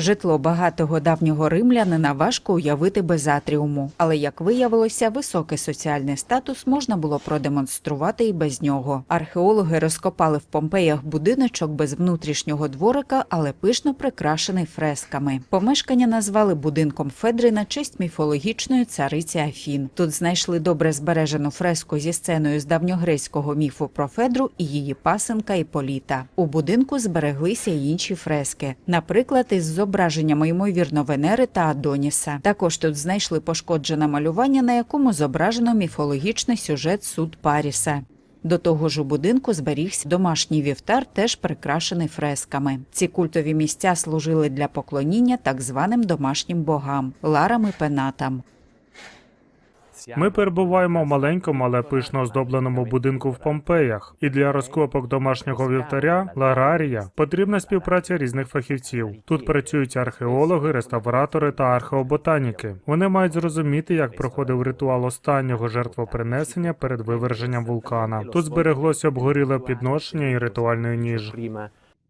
Житло багатого давнього римлянина важко уявити без атріуму, але як виявилося, високий соціальний статус можна було продемонструвати і без нього. Археологи розкопали в Помпеях будиночок без внутрішнього дворика, але пишно прикрашений фресками. Помешкання назвали будинком Федри на честь міфологічної цариці Афін. Тут знайшли добре збережену фреску зі сценою з давньогрецького міфу про Федру і її пасенка Іполіта. У будинку збереглися й інші фрески, наприклад, із зображеннями ймовірно Венери та Адоніса. Також тут знайшли пошкоджене малювання, на якому зображено міфологічний сюжет суд Паріса. До того ж у будинку зберігся домашній вівтар, теж прикрашений фресками. Ці культові місця служили для поклоніння так званим домашнім богам ларам і пенатам. Ми перебуваємо в маленькому, але пишно оздобленому будинку в Помпеях, і для розкопок домашнього вівтаря Ларарія потрібна співпраця різних фахівців. Тут працюють археологи, реставратори та археоботаніки. Вони мають зрозуміти, як проходив ритуал останнього жертвопринесення перед виверженням вулкана. Тут збереглося обгоріле підношення і ритуальної ніж.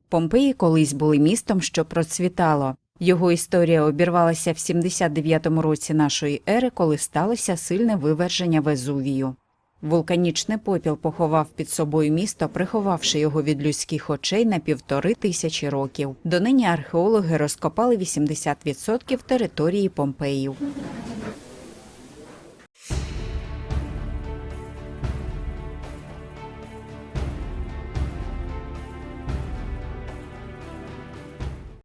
Помпеї колись були містом, що процвітало. Його історія обірвалася в 79-му році нашої ери, коли сталося сильне виверження Везувію. Вулканічний попіл поховав під собою місто, приховавши його від людських очей на півтори тисячі років. Донині археологи розкопали 80% території Помпеїв.